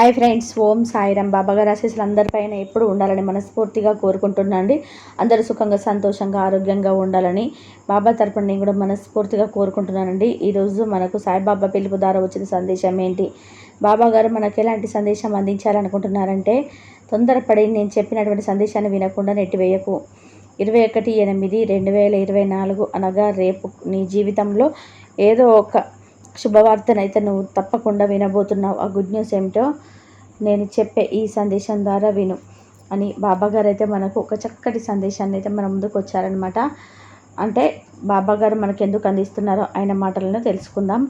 Hi friends ఓం సాయిరామ్. బాబాగారు ఆశీస్సులు అందరిపైన ఎప్పుడు ఉండాలని మనస్ఫూర్తిగా కోరుకుంటున్నాండి అందరూ సుఖంగా సంతోషంగా ఆరోగ్యంగా ఉండాలని బాబా తరపున నేను కూడా మనస్ఫూర్తిగా కోరుకుంటున్నానండి. ఈరోజు మనకు సాయిబాబా పిలుపు ద్వారా వచ్చిన సందేశం ఏంటి? బాబా గారు మనకు ఎలాంటి సందేశం అందించాలనుకుంటున్నారంటే తొందరపడి నేను చెప్పినటువంటి సందేశాన్ని వినకుండా నెట్టివేయకు. ఇరవై ఒకటి ఎనిమిది రెండు వేల ఇరవై నాలుగు అనగా రేపు నీ జీవితంలో ఏదో ఒక శుభవార్తనైతే నువ్వు తప్పకుండా వినబోతున్నావు. ఆ గుడ్ న్యూస్ ఏమిటో నేను చెప్పే ఈ సందేశం ద్వారా విను అని బాబాగారు అయితే మనకు ఒక చక్కటి సందేశాన్ని అయితే మన ముందుకు వచ్చారనమాట అంటే బాబాగారు మనకు ఎందుకు అందిస్తున్నారో ఆయన మాటలను తెలుసుకుందాం.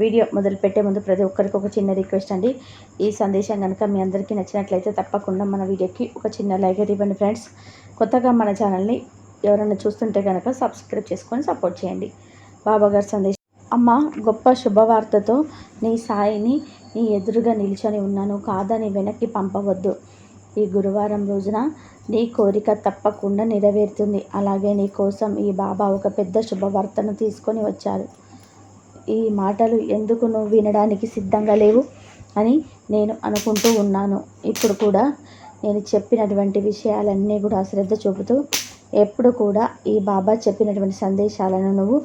వీడియో మొదలుపెట్టే ముందు ప్రతి ఒక్కరికి ఒక చిన్న రిక్వెస్ట్ అండి. ఈ సందేశం కనుక మీ అందరికీ నచ్చినట్లయితే తప్పకుండా మన వీడియోకి ఒక చిన్న లైక్ ఇవ్వండి ఫ్రెండ్స్ కొత్తగా మన ఛానల్ని ఎవరైనా చూస్తుంటే కనుక సబ్స్క్రైబ్ చేసుకొని సపోర్ట్ చేయండి. బాబాగారి సందేశం అమ్మ గొప్ప శుభవార్తతో నీ సాయిని నీ ఎదురుగా నిల్చొని ఉన్నాను. కాదని వెనక్కి పంపవద్దు. ఈ గురువారం రోజున నీ కోరిక తప్పకుండా నెరవేరుతుంది. అలాగే నీ కోసం ఈ బాబా ఒక పెద్ద శుభవార్తను తీసుకొని వచ్చారు. ఈ మాటలు ఎందుకు నువ్వు వినడానికి సిద్ధంగా లేవు అని నేను అనుకుంటూ ఉన్నాను. ఇప్పుడు కూడా నేను చెప్పినటువంటి విషయాలన్నీ కూడా శ్రద్ధ చూపుతూ ఎప్పుడు కూడా ఈ బాబా చెప్పినటువంటి సందేశాలను నువ్వు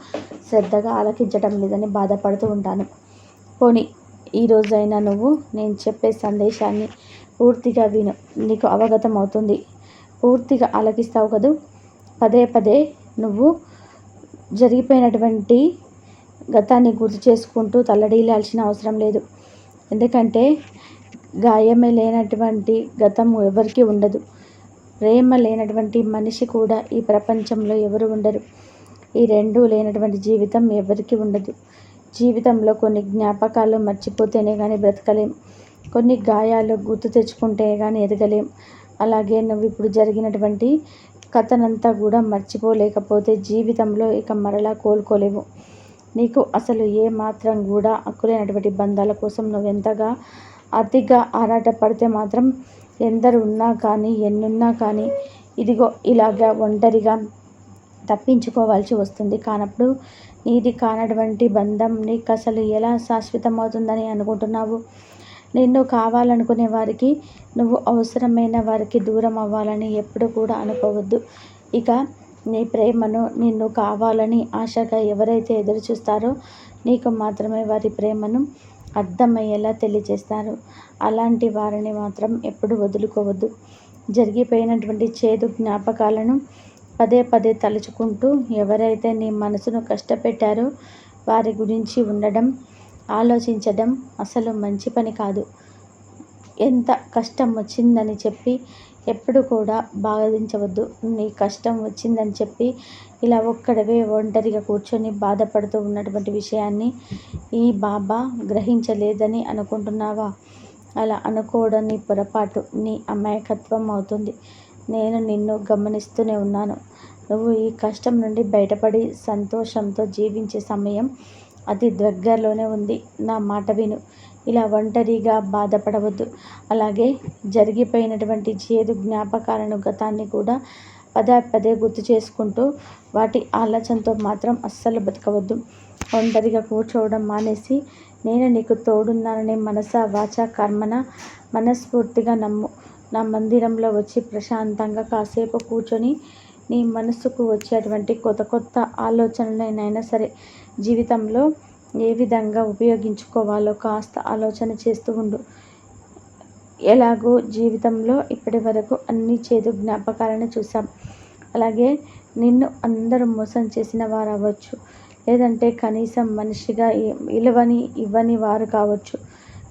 శ్రద్ధగా ఆలకించటం లేదని బాధపడుతూ ఉంటాను. పోనీ ఈరోజైనా నువ్వు నేను చెప్పే సందేశాన్ని పూర్తిగా విను. నీకు అవగతం అవుతుంది. పూర్తిగా ఆలకిస్తావు కదూ? పదే పదే నువ్వు జరిగిపోయినటువంటి గతాన్ని గుర్తు చేసుకుంటూ తల్లడీలాల్సిన అవసరం లేదు. ఎందుకంటే గాయమే లేనటువంటి గతం ఎవరికీ ఉండదు. ప్రేమ లేనటువంటి మనిషి కూడా ఈ ప్రపంచంలో ఎవరు ఉండరు. ఈ రెండూ లేనటువంటి జీవితం ఎవరికి ఉండదు. జీవితంలో కొన్ని జ్ఞాపకాలు మర్చిపోతేనే కానీ బ్రతకలేం. కొన్ని గాయాలు గుర్తు తెచ్చుకుంటే కానీ ఎదగలేం. అలాగే నువ్వు ఇప్పుడు జరిగినటువంటి కథనంతా కూడా మర్చిపోలేకపోతే జీవితంలో ఇక మరలా కోలుకోలేవు. నీకు అసలు ఏ మాత్రం కూడా అక్కులేనటువంటి బంధాల కోసం నువ్వు ఎంతగా అతిగా ఆరాటపడితే మాత్రం ఎందరు ఉన్నా కానీ ఎన్నున్నా కానీ ఇదిగో ఇలాగా ఒంటరిగా తప్పించుకోవాల్సి వస్తుంది. కానప్పుడు నీది కానటువంటి బంధం నీకు అసలు ఎలా శాశ్వతమవుతుందని అనుకుంటున్నావు? నిన్ను కావాలనుకునే వారికి నువ్వు అవసరమైన వారికి దూరం అవ్వాలని ఎప్పుడు కూడా అనుకోవద్దు. ఇక నీ ప్రేమను నిన్ను కావాలని ఆశగా ఎవరైతే ఎదురు చూస్తారో నీకు మాత్రమే వారి ప్రేమను అర్థమయ్యేలా తెలియజేస్తారు. అలాంటి వారిని మాత్రం ఎప్పుడు వదులుకోవద్దు. జరిగిపోయినటువంటి చేదు జ్ఞాపకాలను పదే పదే తలుచుకుంటూ ఎవరైతే నీ మనసును కష్టపెట్టారో వారి గురించి ఉండడం ఆలోచించడం అసలు మంచి పని కాదు. ఎంత కష్టం వచ్చిందని చెప్పి ఎప్పుడు కూడా బాధించవద్దు. నీ కష్టం వచ్చిందని చెప్పి ఇలా ఒక్కడవే ఒంటరిగా కూర్చొని బాధపడుతూ ఉన్నటువంటి విషయాన్ని ఈ బాబా గ్రహించలేదని అనుకుంటున్నావా? అలా అనుకోవడం నీ పొరపాటు నీ అమాయకత్వం అవుతుంది. నేను నిన్ను గమనిస్తూనే ఉన్నాను. నువ్వు ఈ కష్టం నుండి బయటపడి సంతోషంతో జీవించే సమయం అతి దగ్గరలోనే ఉంది. నా మాట విను. ఇలా ఒంటరిగా బాధపడవద్దు. అలాగే జరిగిపోయినటువంటి చేదు జ్ఞాపకాలను గతాన్ని కూడా పదే పదే గుర్తు చేసుకుంటూ వాటి ఆలోచనతో మాత్రం అస్సలు బతకవద్దు. ఒంటరిగా కూర్చోవడం మానేసి నేను నీకు తోడున్నాననే మనస వాచ కర్మన మనస్ఫూర్తిగా నమ్ము. నా మందిరంలో వచ్చి ప్రశాంతంగా కాసేపు కూర్చొని నీ మనసుకు వచ్చేటువంటి కొత్త కొత్త ఆలోచనలనైనా సరే జీవితంలో ఏ విధంగా ఉపయోగించుకోవాలో కాస్త ఆలోచన చేస్తూ ఉండు. ఎలాగో జీవితంలో ఇప్పటి వరకు అన్ని చేదు జ్ఞాపకాలను చూసాం అలాగే నిన్ను అందరూ మోసం చేసిన వారు అవ్వచ్చు లేదంటే కనీసం మనిషిగా విలువని ఇవ్వని వారు కావచ్చు.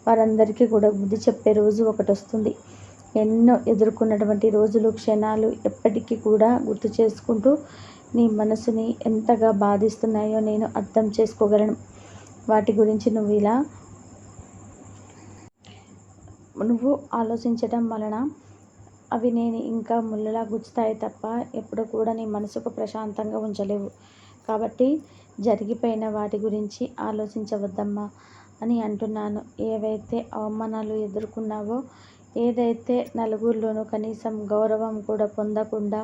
వారందరికీ కూడా బుద్ధి చెప్పే రోజు ఒకటి వస్తుంది. ఎన్నో ఎదుర్కొన్నటువంటి రోజులు క్షణాలు ఎప్పటికీ కూడా గుర్తు చేసుకుంటూ నీ మనసుని ఎంతగా బాధిస్తున్నాయో నేను అర్థం చేసుకోగలను. వాటి గురించి నువ్వు ఇలా నువ్వు ఆలోచించడం వలన అవి నేను ఇంకా ముళ్ళలా గుచ్చుతాయి తప్ప ఎప్పుడు కూడా నీ మనసుకు ప్రశాంతంగా ఉంచలేవు. కాబట్టి జరిగిపోయిన వాటి గురించి ఆలోచించవద్దమ్మా అని అంటున్నాను. ఏవైతే అవమానాలు ఎదుర్కొన్నావో ఏదైతే నలుగురిలోనూ కనీసం గౌరవం కూడా పొందకుండా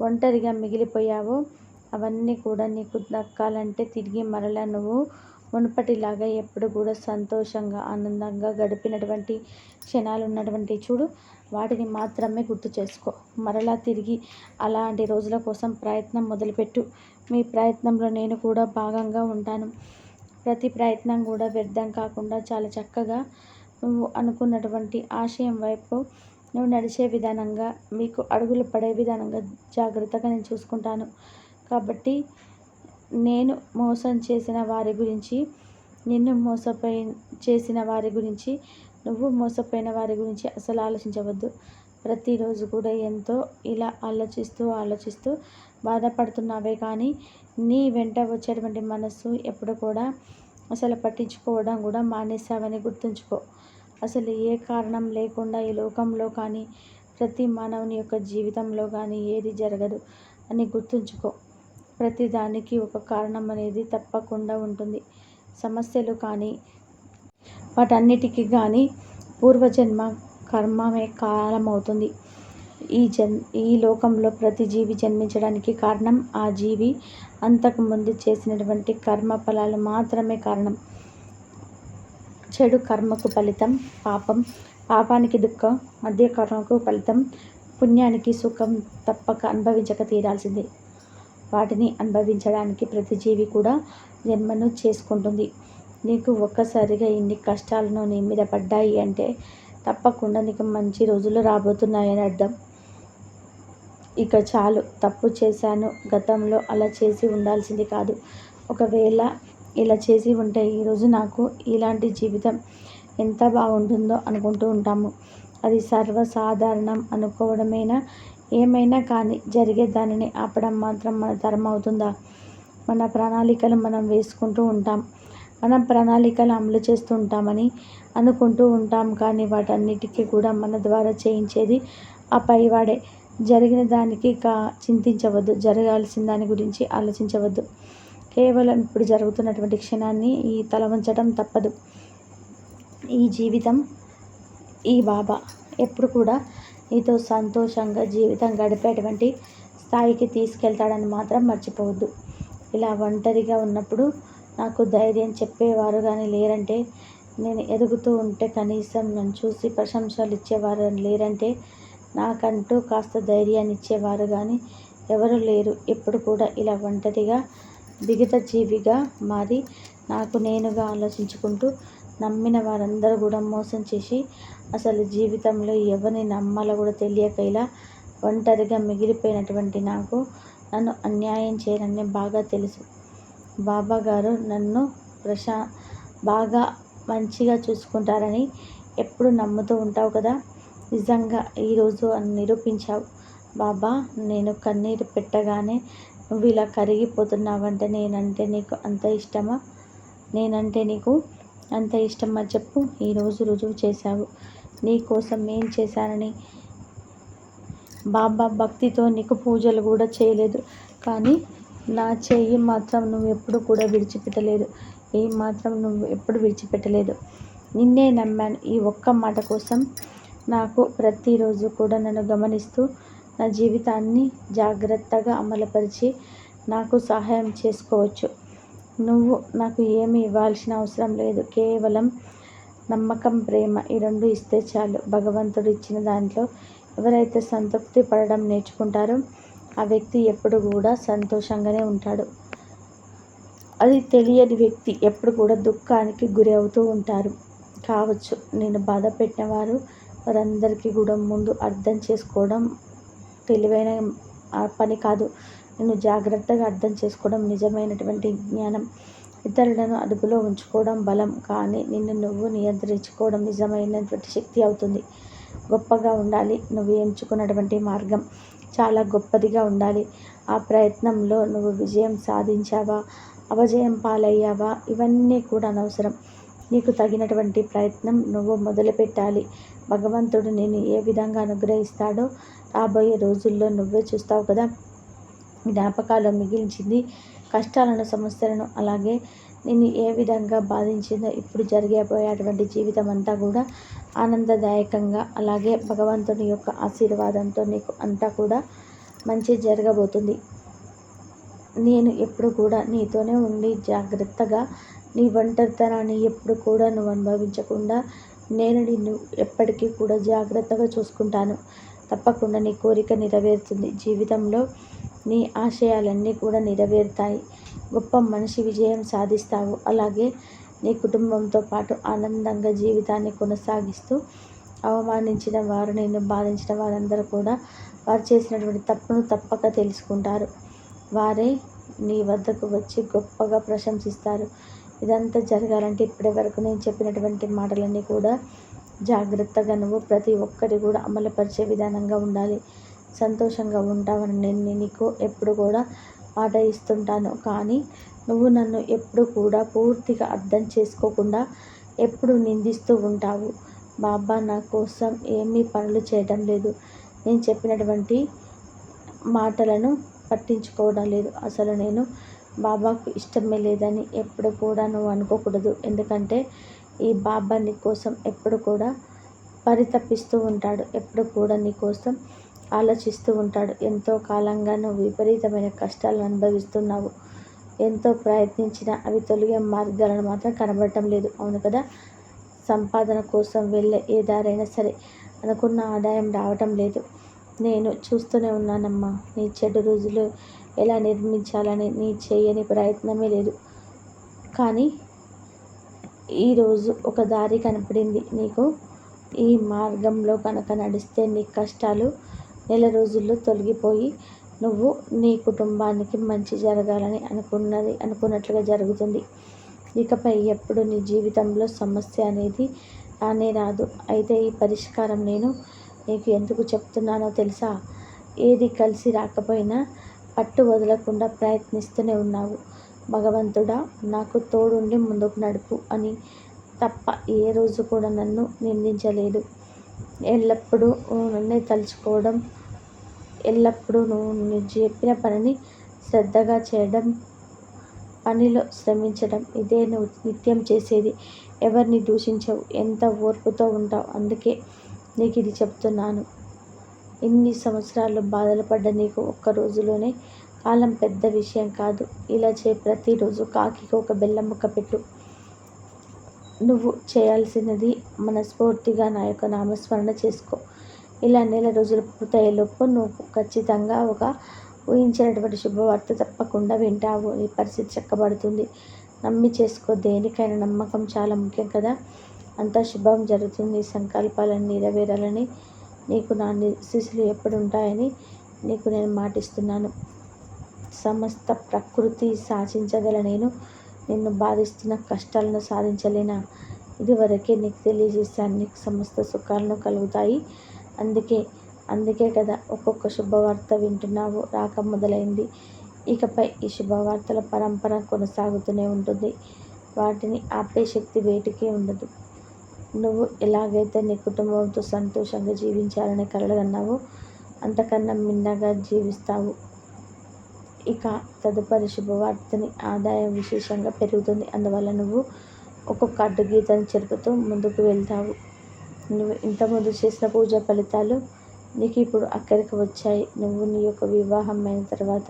ఒంటరిగా మిగిలిపోయావో అవన్నీ కూడా నీకు దక్కాలంటే తిరిగి మరలా నువ్వు మునుపటిలాగా ఎప్పుడు కూడా సంతోషంగా ఆనందంగా గడిపినటువంటి క్షణాలు ఉన్నటువంటి చూడు వాటిని మాత్రమే గుర్తు చేసుకో. మరలా తిరిగి అలాంటి రోజుల కోసం ప్రయత్నం మొదలుపెట్టు. మీ ప్రయత్నంలో నేను కూడా భాగంగా ఉంటాను. ప్రతి ప్రయత్నం కూడా వ్యర్థం కాకుండా చాలా చక్కగా నువ్వు అనుకున్నటువంటి ఆశయం వైపు నువ్వు నడిచే విధానంగా మీకు అడుగులు పడే విధానంగా జాగ్రత్తగా నేను చూసుకుంటాను. కాబట్టి నేను మోసం చేసిన వారి గురించి నిన్ను మోసపోయి చేసిన వారి గురించి నువ్వు మోసపోయిన వారి గురించి అసలు ఆలోచించవద్దు. ప్రతిరోజు కూడా ఎంతో ఇలా ఆలోచిస్తూ ఆలోచిస్తూ బాధపడుతున్నావే కానీ నీ వెంట వచ్చేటువంటి మనస్సు ఎప్పుడు కూడా అసలు పట్టించుకోవడం కూడా మానేసావని గుర్తుంచుకో. అసలు ఏ కారణం లేకుండా ఈ లోకంలో కానీ ప్రతి మానవుని యొక్క జీవితంలో కానీ ఏది జరగదు అని గుర్తుంచుకో. ప్రతిదానికి ఒక కారణం అనేది తప్పకుండా ఉంటుంది. సమస్యలు కానీ వాటన్నిటికీ కానీ పూర్వజన్మ కర్మమే కారణమవుతుంది. ఈ జన్ ఈ లోకంలో ప్రతి జీవి జన్మించడానికి కారణం ఆ జీవి. అంతకుముందు చేసినటువంటి కర్మ ఫలాలు మాత్రమే కారణం. చెడు కర్మకు ఫలితం పాపం. పాపానికి దుఃఖం మధ్య కర్మకు ఫలితం. పుణ్యానికి సుఖం తప్పక అనుభవించక తీరాల్సిందే. వాటిని అనుభవించడానికి ప్రతి జీవి కూడా జన్మను చేసుకుంటుంది. నీకు ఒక్కసారిగా ఇన్ని కష్టాలను నీ మీద పడ్డాయి అంటే తప్పకుండా నీకు మంచి రోజులు రాబోతున్నాయని అర్థం. ఇక చాలు తప్పు చేశాను గతంలో అలా చేసి ఉండాల్సింది కాదు. ఒకవేళ ఇలా చేసి ఉంటే ఈరోజు నాకు ఇలాంటి జీవితం ఎంత బాగుంటుందో అనుకుంటూ ఉంటాము. అది సర్వసాధారణం అనుకోవడమేనా? ఏమైనా కానీ జరిగే దానిని ఆపడం మాత్రం మన తరం అవుతుందా? మన ప్రణాళికలు మనం వేసుకుంటూ ఉంటాం. మనం ప్రణాళికలు అమలు చేస్తూ ఉంటామని అనుకుంటూ ఉంటాం. కానీ వాటన్నిటికీ కూడా మన ద్వారా చేయించేది ఆ పైవాడే. జరిగిన దానికి కా చింతించవద్దు. జరగాల్సిన దాని గురించి ఆలోచించవద్దు. కేవలం ఇప్పుడు జరుగుతున్నటువంటి క్షణాన్ని ఈ తల వంచడం తప్పదు. ఈ జీవితం ఈ బాబా ఎప్పుడు కూడా నీతో సంతోషంగా జీవితం గడిపేటువంటి స్థాయికి తీసుకెళ్తాడని మాత్రం మర్చిపోవద్దు. ఇలా ఒంటరిగా ఉన్నప్పుడు నాకు ధైర్యం చెప్పేవారు కానీ లేరంటే నేను ఎదుగుతూ ఉంటే కనీసం నన్ను చూసి ప్రశంసలు ఇచ్చేవారు లేరంటే నాకంటూ కాస్త ధైర్యాన్ని ఇచ్చేవారు కానీ ఎవరు లేరు. ఎప్పుడు కూడా ఇలా ఒంటరిగా విగత జీవిగా మారి నాకు నేనుగా ఆలోచించుకుంటూ నమ్మిన వారందరూ కూడా మోసం చేసి అసలు జీవితంలో ఎవరిని నమ్మాలో కూడా తెలియక ఇలా ఒంటరిగా మిగిలిపోయినటువంటి నాకు నన్ను అన్యాయం చేయరని బాగా తెలుసు. బాబా గారు నన్ను ప్రశా బాగా మంచిగా చూసుకుంటారని ఎప్పుడు నమ్ముతూ ఉంటావు కదా? నిజంగా ఈరోజు అని నిరూపించావు. బాబా నేను కన్నీరు పెట్టగానే నువ్వు ఇలా కరిగిపోతున్నావంటే నేనంటే నీకు అంత ఇష్టమా? నేనంటే నీకు అంత ఇష్టమా చెప్పు ఈరోజు రుజువు చేశావు. నీ కోసం ఏం చేశానని? బాబా భక్తితో నీకు పూజలు కూడా చేయలేదు. కానీ నా చెయ్యి మాత్రం నువ్వు ఎప్పుడు కూడా విడిచిపెట్టలేదు. ఏం మాత్రం నువ్వు ఎప్పుడు విడిచిపెట్టలేదు. నిన్నే నమ్మాను. ఈ ఒక్క మాట కోసం నాకు ప్రతిరోజు కూడా నన్ను గమనిస్తూ నా జీవితాన్ని జాగ్రత్తగా అమలుపరిచి నాకు సహాయం చేసుకోవచ్చు. నువ్వు నాకు ఏమి ఇవ్వాల్సిన అవసరం లేదు. కేవలం నమ్మకం ప్రేమ ఈ రెండు ఇస్తే చాలు. భగవంతుడు ఇచ్చిన దాంట్లో ఎవరైతే సంతృప్తి పడడం నేర్చుకుంటారో ఆ వ్యక్తి ఎప్పుడు కూడా సంతోషంగానే ఉంటాడు. అది తెలియని వ్యక్తి ఎప్పుడు కూడా దుఃఖానికి గురి అవుతూ ఉంటారు. కావచ్చు నేను బాధ పెట్టిన వారు వారందరికీ కూడా ముందు అర్థం చేసుకోవడం తెలివైన పని కాదు. నిన్ను జాగ్రత్తగా అర్థం చేసుకోవడం నిజమైనటువంటి జ్ఞానం. ఇతరులను అదుపులో ఉంచుకోవడం బలం కానీ నిన్ను నువ్వు నియంత్రించుకోవడం నిజమైనటువంటి శక్తి అవుతుంది. గొప్పగా ఉండాలి నువ్వు ఎంచుకున్నటువంటి మార్గం చాలా గొప్పదిగా ఉండాలి. ఆ ప్రయత్నంలో నువ్వు విజయం సాధించావా అపజయం పాలయ్యావా ఇవన్నీ కూడా అనవసరం. నీకు తగినటువంటి ప్రయత్నం నువ్వు మొదలుపెట్టాలి. భగవంతుడు నేను ఏ విధంగా అనుగ్రహిస్తాడో రాబోయే రోజుల్లో నువ్వే చూస్తావు కదా. జ్ఞాపకాలు మిగిల్చింది. కష్టాలను సమస్యలను అలాగే నేను ఏ విధంగా బాధించిందో ఇప్పుడు జరిగిపోయేటువంటి జీవితం అంతా కూడా ఆనందదాయకంగా అలాగే భగవంతుని యొక్క ఆశీర్వాదంతో నీకు అంతా కూడా మంచి జరగబోతుంది. నేను ఎప్పుడు కూడా నీతోనే ఉండి జాగ్రత్తగా నీ ఒంటరితనాన్ని ఎప్పుడు కూడా నువ్వు అనుభవించకుండా నేను నిన్ను ఎప్పటికీ కూడా జాగ్రత్తగా చూసుకుంటాను. తప్పకుండా నీ కోరిక నెరవేరుతుంది. జీవితంలో నీ ఆశయాలన్నీ కూడా నెరవేరుతాయి. గొప్ప మనిషి విజయం సాధిస్తావు. అలాగే నీ కుటుంబంతో పాటు ఆనందంగా జీవితాన్ని కొనసాగిస్తూ అవమానించిన వారు నిన్ను బాధించిన వారందరూ కూడా వారు చేసినటువంటి తప్పును తప్పక తెలుసుకుంటారు. వారే నీ వద్దకు వచ్చి గొప్పగా ప్రశంసిస్తారు. ఇదంతా జరగాలంటే ఇప్పటి వరకు నేను చెప్పినటువంటి మాటలన్నీ కూడా జాగ్రత్తగా నువ్వు ప్రతి ఒక్కటి కూడా అమలుపరిచే విధానంగా ఉండాలి. సంతోషంగా ఉంటావని నేను నీకు ఎప్పుడు కూడా మాట ఇస్తుంటాను. కానీ నువ్వు నన్ను ఎప్పుడు కూడా పూర్తిగా అర్థం చేసుకోకుండా ఎప్పుడు నిందిస్తూ ఉంటావు. బాబా నా కోసం ఏమీ పనులు చేయడం లేదు. నేను చెప్పినటువంటి మాటలను పట్టించుకోవడం లేదు. అసలు నేను బాబాకు ఇష్టమే లేదని ఎప్పుడు కూడా నువ్వు అనుకోకూడదు. ఎందుకంటే ఈ బాబా నీ కోసం ఎప్పుడు కూడా పరితపిస్తూ ఉంటాడు. ఎప్పుడు కూడా నీ కోసం ఆలోచిస్తూ ఉంటాడు. ఎంతో కాలంగా నువ్వు విపరీతమైన కష్టాలను అనుభవిస్తున్నావు. ఎంతో ప్రయత్నించినా అవి తొలగే మార్గాలను మాత్రం కనబడటం లేదు. అవును కదా? సంపాదన కోసం వెళ్ళే ఏ దారైనా సరే అనుకున్న ఆదాయం రావటం లేదు. నేను చూస్తూనే ఉన్నానమ్మా. నీ చెడు రోజులు ఎలా నిర్మించాలని నీ చేయని ప్రయత్నమే లేదు. కానీ ఈరోజు ఒక దారి కనపడింది. నీకు ఈ మార్గంలో కనుక నడిస్తే నీ కష్టాలు నెల రోజుల్లో తొలగిపోయి నువ్వు నీ కుటుంబానికి మంచి జరగాలని అనుకున్నది అనుకున్నట్లుగా జరుగుతుంది. ఇకపై ఎప్పుడు నీ జీవితంలో సమస్య అనేది రానే రాదు అయితే ఈ పరిష్కారం నేను నీకు ఎందుకు చెప్తున్నానో తెలుసా? ఏది కలిసి రాకపోయినా పట్టు వదలకుండా ప్రయత్నిస్తూనే ఉన్నావు. భగవంతుడా నాకు తోడుండి ముందుకు నడుపు అని తప్ప ఏ రోజు కూడా నన్ను నిందించలేదు. ఎల్లప్పుడూ నన్నే తలుచుకోవడం ఎల్లప్పుడూ నువ్వు నేను చెప్పిన పనిని శ్రద్ధగా చేయడం పనిలో శ్రమించడం ఇదే నువ్వు నిత్యం చేసేది. ఎవరిని దూషించవు. ఎంత ఓర్పుతో ఉంటావు అందుకే నీకు ఇది చెప్తున్నాను. ఇన్ని సంవత్సరాలు బాధలు పడ్డ నీకు ఒక్క రోజులోనే కాలం పెద్ద విషయం కాదు. ఇలా చే ప్రతిరోజు కాకికి ఒక బెల్లం ముక్క పెట్టు. నువ్వు చేయాల్సినది మనస్ఫూర్తిగా నా యొక్క నామస్మరణ చేసుకో. ఇలా నెల రోజులు పూర్తయ్యేలోపు నువ్వు ఖచ్చితంగా ఒక ఊహించినటువంటి శుభవార్త తప్పకుండా వింటావు. ఈ పరిస్థితి చెక్కబడుతుంది. నమ్మి చేసుకో. దేనికైనా నమ్మకం చాలా ముఖ్యం కదా. అంతా శుభం జరుగుతుంది. సంకల్పాలను నెరవేరాలని నీకు నా శిశులు ఎప్పుడు ఉంటాయని నీకు నేను మాటిస్తున్నాను. సమస్త ప్రకృతి సాధించగల నేను. నిన్ను బాధిస్తున్న కష్టాలను సాధించలేనా? ఇదివరకే నీకు తెలియజేశాను. నీకు సమస్త సుఖాలను కలుగుతాయి. అందుకే అందుకే కదా ఒక్కొక్క శుభవార్త వింటున్నావు రాక మొదలైంది. ఇకపై ఈ శుభవార్తల పరంపర కొనసాగుతూనే ఉంటుంది. వాటిని ఆపే శక్తి వేటికి ఉండదు. నువ్వు ఎలాగైతే నీ కుటుంబంతో సంతోషంగా జీవించాలని కలగన్నావో అంతకన్నా మిన్నగా జీవిస్తావు. ఇక తదుపరి శుభవార్తని ఆదాయం విశేషంగా పెరుగుతుంది. అందువల్ల నువ్వు ఒక్కొక్క అడ్డుగీతను చెరుపుతూ ముందుకు వెళ్తావు. నువ్వు ఇంతకుముందు చేసిన పూజ ఫలితాలు నీకు ఇప్పుడు అక్కడికి వచ్చాయి. నువ్వు నీ యొక్క వివాహం అయిన తర్వాత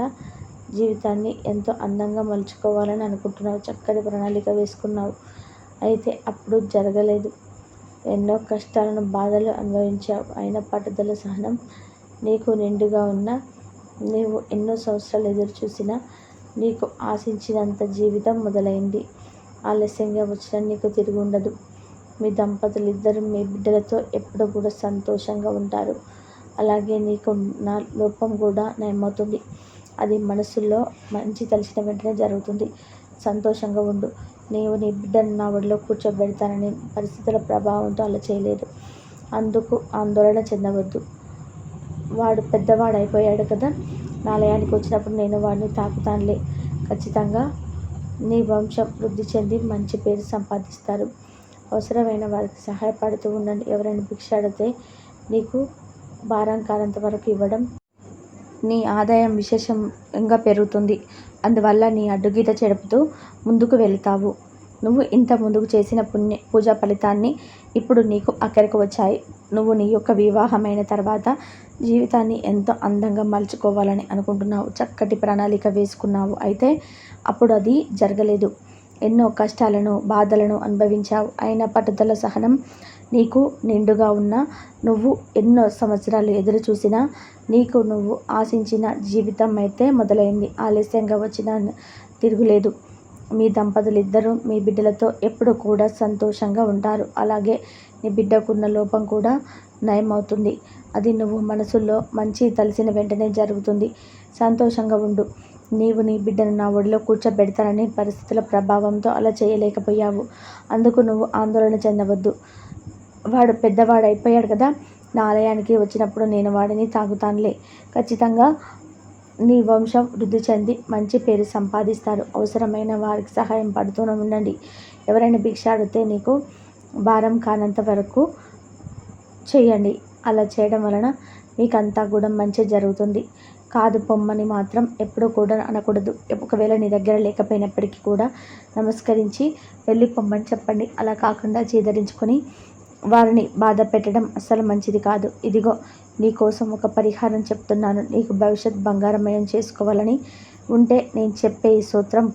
జీవితాన్ని ఎంతో అందంగా మలుచుకోవాలని అనుకుంటున్నావు. చక్కటి ప్రణాళిక వేసుకున్నావు. అయితే అప్పుడు జరగలేదు. ఎన్నో కష్టాలను బాధలు అనుభవించావు. అయిన పట్టుదల సహనం నీకు నిండుగా ఉన్న నీవు ఎన్నో సంవత్సరాలు ఎదురు చూసినా నీకు ఆశించినంత జీవితం మొదలైంది. ఆలస్యంగా వచ్చిన నీకు తిరిగి ఉండదు. మీ దంపతులు ఇద్దరు మీ బిడ్డలతో ఎప్పుడు కూడా సంతోషంగా ఉంటారు. అలాగే నీకు నా లోపం కూడా నయమవుతుంది. అది మనసులో మంచి తెలిసిన వెంటనే జరుగుతుంది. సంతోషంగా ఉండు. నీవు నీ బిడ్డను నా ఒడిలో కూర్చోబెడతానని పరిస్థితుల ప్రభావంతో అలా చేయలేదు. అందుకు ఆందోళన చెందవద్దు. వాడు పెద్దవాడు అయిపోయాడు కదా నాలయానికి వచ్చినప్పుడు నేను వాడిని తాకుతానులే. ఖచ్చితంగా నీ వంశం వృద్ధి చెంది మంచి పేరు సంపాదిస్తారు. అవసరమైన వారికి సహాయపడుతూ ఉండండి. ఎవరైనా భిక్ష అడిగితే నీకు భారం కాలంత వరకు ఇవ్వడం నీ ఆదాయం విశేషంగా పెరుగుతుంది. అందువల్ల నీ అడ్డుగీత చెడుపుతూ ముందుకు వెళతావు. నువ్వు ఇంత ముందుకు చేసిన పుణ్య పూజా ఫలితాన్ని ఇప్పుడు నీకు అక్కడికి వచ్చాయి. నువ్వు నీ యొక్క వివాహమైన తర్వాత జీవితాన్ని ఎంతో అందంగా మలుచుకోవాలని అనుకుంటున్నావు. చక్కటి ప్రణాళిక వేసుకున్నావు. అయితే అప్పుడు అది జరగలేదు. ఎన్నో కష్టాలను బాధలను అనుభవించావు. అయినా పట్టుదల సహనం నీకు నిండుగా ఉన్న నువ్వు ఎన్నో సంవత్సరాలు ఎదురు చూసినా నీకు నువ్వు ఆశించిన జీవితం అయితే మొదలైంది. ఆలస్యంగా వచ్చిన తిరుగులేదు. మీ దంపతులు ఇద్దరు మీ బిడ్డలతో ఎప్పుడు కూడా సంతోషంగా ఉంటారు. అలాగే నీ బిడ్డకున్న లోపం కూడా నయమవుతుంది. అది నువ్వు మనసులో మంచి తలిసిన వెంటనే జరుగుతుంది. సంతోషంగా ఉండు. నీవు నీ బిడ్డను నా ఒడిలో కూర్చోబెడతానని పరిస్థితుల ప్రభావంతో అలా చేయలేకపోయావు. అందుకు నువ్వు ఆందోళన చెందవద్దు. వాడు పెద్దవాడు అయిపోయాడు కదా. నా ఆలయానికి వచ్చినప్పుడు నేను వాడిని తాగుతానులే. ఖచ్చితంగా నీ వంశం వృద్ధి చెంది మంచి పేరు సంపాదిస్తారు. అవసరమైన వారికి సహాయం పడుతూనే ఉండండి. ఎవరైనా భిక్ష అడిగితే నీకు భారం కానంత వరకు చేయండి. అలా చేయడం వలన మీకంతా కూడా మంచి జరుగుతుంది. కాదు పొమ్మని మాత్రం ఎప్పుడూ కూడా అనకూడదు. ఒకవేళ నీ దగ్గర లేకపోయినప్పటికీ కూడా నమస్కరించి వెళ్ళి పొమ్మని చెప్పండి. అలా కాకుండా చేదరించుకొని వారిని బాధ పెట్టడం అస్సలు మంచిది కాదు. ఇదిగో నీ కోసం ఒక పరిహారం చెప్తున్నాను. నీకు భవిష్యత్ బంగారమయం చేసుకోవాలని ఉంటే నేను చెప్పే ఈ సూత్రం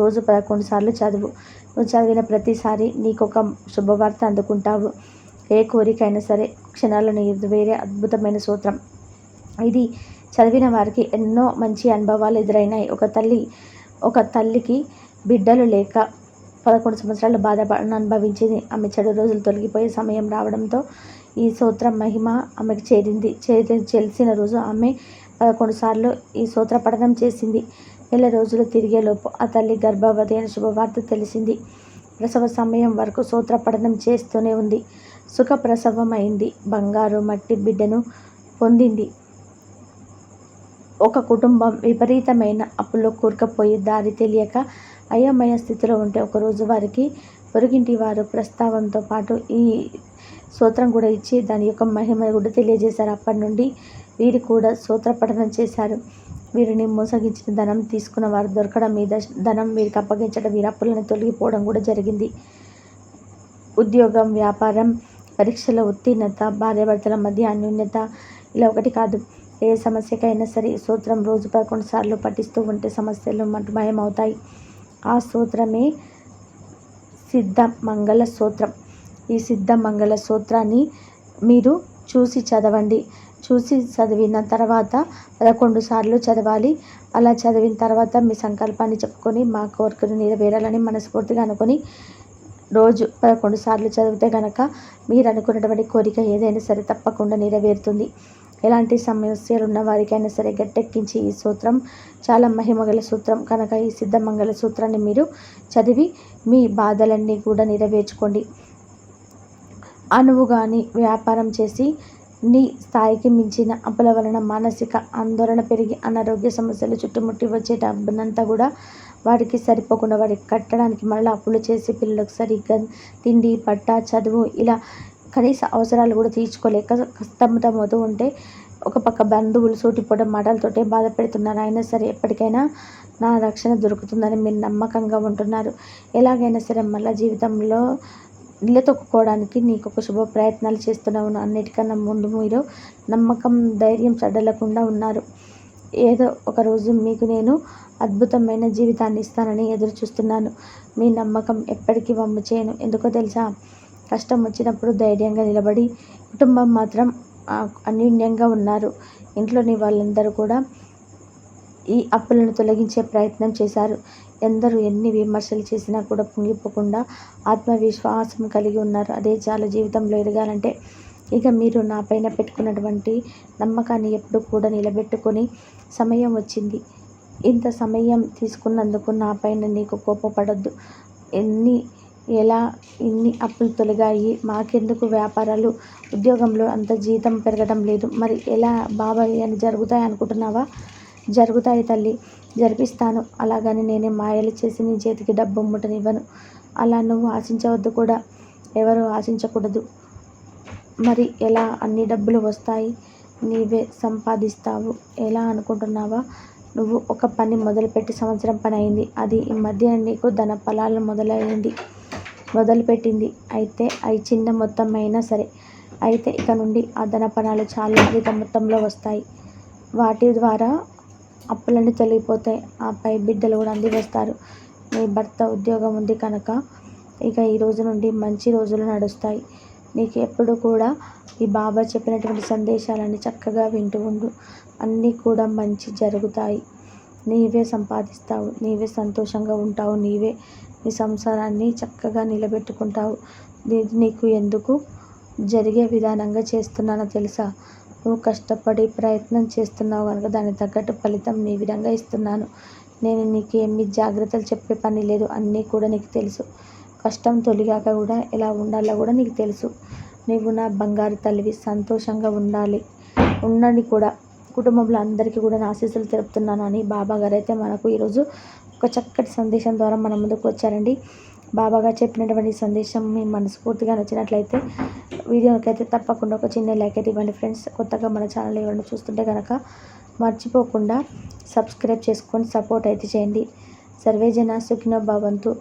రోజు పదకొండు సార్లు చదువు. నువ్వు చదివిన ప్రతిసారి నీకు ఒక శుభవార్త అందుకుంటావు. ఏ కోరికైనా సరే క్షణాలను వేరే అద్భుతమైన సూత్రం. ఇది చదివిన వారికి ఎన్నో మంచి అనుభవాలు ఎదురైనాయి. ఒక తల్లి ఒక తల్లికి బిడ్డలు లేక పదకొండు సంవత్సరాలు బాధ అనుభవించింది. ఆమె చెడు రోజులు తొలగిపోయే సమయం రావడంతో ఈ సూత్రం మహిమ ఆమెకు చేరింది. చేరి చెలిసిన రోజు ఆమె పదకొండు సార్లు ఈ సూత్ర పఠనం చేసింది. నెల రోజులు తిరిగేలోపు ఆ తల్లి గర్భవతి అయిన శుభవార్త తెలిసింది. ప్రసవ సమయం వరకు సూత్ర పఠనం చేస్తూనే ఉంది. సుఖప్రసవమైంది. బంగారు మట్టి బిడ్డను పొందింది. ఒక కుటుంబం విపరీతమైన అప్పులో కూరుకుపోయి దారి తెలియక అయోమయ స్థితిలో ఉంటే ఒకరోజు వారికి పొరుగింటి వారు ప్రస్తావంతో పాటు ఈ సూత్రం కూడా ఇచ్చి దాని యొక్క మహిమ కూడా తెలియజేశారు. అప్పటి నుండి వీరు కూడా సూత్ర పఠనం చేశారు. వీరిని మోసగించిన ధనం తీసుకున్న వారు దొరకడం మీద ధనం వీరికి అప్పగించడం వీరప్పులను తొలగిపోవడం కూడా జరిగింది. ఉద్యోగం వ్యాపారం పరీక్షల ఉత్తీర్ణత భార్యాభర్తల మధ్య అన్యోన్యత ఇలా ఒకటి కాదు. ఏ సమస్యకైనా సరే సూత్రం రోజు పదకొండు సార్లు పఠిస్తూ ఉంటే సమస్యలు మటుమయమవుతాయి. ఆ సూత్రమే సిద్ధ మంగళ సూత్రం. ఈ సిద్ధ మంగళ సూత్రాన్ని మీరు చూసి చదవండి. చూసి చదివిన తర్వాత పదకొండు సార్లు చదవాలి. అలా చదివిన తర్వాత మీ సంకల్పాన్ని చెప్పుకొని మా కోరికను నెరవేరాలని మనస్ఫూర్తిగా అనుకొని రోజు పదకొండు సార్లు చదివితే కనుక మీరు అనుకున్నటువంటి కోరిక ఏదైనా సరే తప్పకుండా నెరవేరుతుంది. ఎలాంటి సమస్యలు ఉన్న వారికైనా సరే గట్టెక్కించి ఈ సూత్రం చాలా మహిమగల సూత్రం కనుక ఈ సిద్ధమంగళ సూత్రాన్ని మీరు చదివి మీ బాధలన్నీ కూడా నెరవేర్చుకోండి. అనువు కానీ వ్యాపారం చేసి నీ స్థాయికి మించిన అప్పుల వలన మానసిక ఆందోళన పెరిగి అనారోగ్య సమస్యలు చుట్టుముట్టి వచ్చేటప్పుడంతా కూడా వాడికి సరిపోకుండా వాడికి కట్టడానికి మళ్ళీ అప్పులు చేసి పిల్లలకు సరిగ్గా తిండి పట్టా చదువు ఇలా కనీస అవసరాలు కూడా తీర్చుకోలేక కష్టమవుతూ ఉంటే ఒక పక్క బంధువులు సూటిపోవడం మాటలతోటే బాధ పెడుతున్నారు. అయినా సరే ఎప్పటికైనా నా రక్షణ దొరుకుతుందని మీరు నమ్మకంగా ఉంటున్నారు. ఎలాగైనా సరే మళ్ళీ జీవితంలో నిలతొక్కుకోవడానికి నీకు ఒక శుభ ప్రయత్నాలు చేస్తున్నావు అన్నిటికన్నా ముందు మీరు నమ్మకం ధైర్యం చడలకుండా ఉన్నారు. ఏదో ఒకరోజు మీకు నేను అద్భుతమైన జీవితాన్ని ఇస్తానని ఎదురు చూస్తున్నాను మీ నమ్మకం ఎప్పటికీ వమ్ము చేయను. ఎందుకో తెలుసా? కష్టం వచ్చినప్పుడు ధైర్యంగా నిలబడి కుటుంబం మాత్రం అన్యూన్యంగా ఉన్నారు. ఇంట్లోని వాళ్ళందరూ కూడా ఈ అప్పులను తొలగించే ప్రయత్నం చేశారు. ఎందరూ ఎన్ని విమర్శలు చేసినా కూడా పొంగిపోకుండా ఆత్మవిశ్వాసం కలిగి ఉన్నారు. అదే చాలా జీవితంలో ఎదగాలంటే ఇక మీరు నా పైన పెట్టుకున్నటువంటి నమ్మకాన్ని ఎప్పుడు కూడా నిలబెట్టుకొని సమయం వచ్చింది. ఇంత సమయం తీసుకున్నందుకు నా పైన నీకు కోపపడద్దు. ఎన్ని ఎలా ఇన్ని అప్పులు తొలగాయి? మాకెందుకు వ్యాపారాలు? ఉద్యోగంలో అంత జీతం పెరగడం లేదు. మరి ఎలా బాబాయ్ అని జరుగుతాయి అనుకుంటున్నావా? జరుగుతాయి తల్లి జరిపిస్తాను. అలాగని నేనే మాయలు చేసి నీ చేతికి డబ్బు ముట్టనివ్వను. అలా నువ్వు ఆశించవద్దు కూడా. ఎవరు ఆశించకూడదు. మరి ఎలా అన్ని డబ్బులు వస్తాయి? నీవే సంపాదిస్తావు. ఎలా అనుకుంటున్నావా? నువ్వు ఒక పని మొదలుపెట్టి సంవత్సరం పని అయింది. అది ఈ మధ్య నీకు ధన ఫలాలు మొదలైంది మొదలుపెట్టింది. అయితే అవి చిన్న మొత్తం అయినా సరే. అయితే ఇక నుండి ఆ ధనపణాలు చాలా అధిక మొత్తంలో వస్తాయి. వాటి ద్వారా అప్పులన్నీ తొలగిపోతాయి. ఆపై బిడ్డలు కూడా అంది వస్తారు. నీ భర్త ఉద్యోగం ఉంది కనుక ఇక ఈ రోజు నుండి మంచి రోజులు నడుస్తాయి. నీకు ఎప్పుడు కూడా ఈ బాబా చెప్పినటువంటి సందేశాలన్నీ చక్కగా వింటూ ఉండు. అన్నీ కూడా మంచి జరుగుతాయి. నీవే సంపాదిస్తావు నీవే సంతోషంగా ఉంటావు నీవే నీ సంసారాన్ని చక్కగా నిలబెట్టుకుంటావు. నీకు ఎందుకు జరిగే విధానంగా చేస్తున్నానో తెలుసా? నువ్వు కష్టపడి ప్రయత్నం చేస్తున్నావు కనుక దానికి తగ్గట్టు ఫలితం నీ విధంగా ఇస్తున్నాను. నేను నీకు ఏమి జాగ్రత్తలు చెప్పే పని లేదు అన్నీ కూడా నీకు తెలుసు. కష్టం తొలిగాక కూడా ఎలా ఉండాలో కూడా నీకు తెలుసు. నువ్వు నా బంగారు తల్లివి సంతోషంగా ఉండాలి. ఉన్నది కూడా కుటుంబంలో అందరికీ కూడా నా ఆశీస్సులు తెలుపుతున్నాను అని బాబా గారు అయితే మనకు ఈరోజు ఒక చక్కటి సందేశం ద్వారా మన ముందుకు వచ్చారండి. బాబాగారు చెప్పినటువంటి సందేశం మీ మనస్ఫూర్తిగా నచ్చినట్లయితే వీడియోకైతే అయితే తప్పకుండా ఒక చిన్న లైక్ అయితే ఇవ్వండి ఫ్రెండ్స్. కొత్తగా మన ఛానల్ ఎవరైనా చూస్తుంటే కనుక మర్చిపోకుండా సబ్స్క్రైబ్ చేసుకొని సపోర్ట్ అయితే చేయండి. సర్వేజన సుఖినో భవంతు.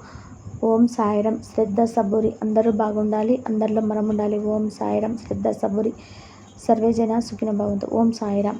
ఓం సాయిరం. శ్రద్ధ సబూరి. అందరూ బాగుండాలి. అందరిలో మనం ఉండాలి ఓం సాయిరం. శ్రద్ధ సబూరి. సర్వేజన సుఖిన భవంతు. ఓం సాయిరం.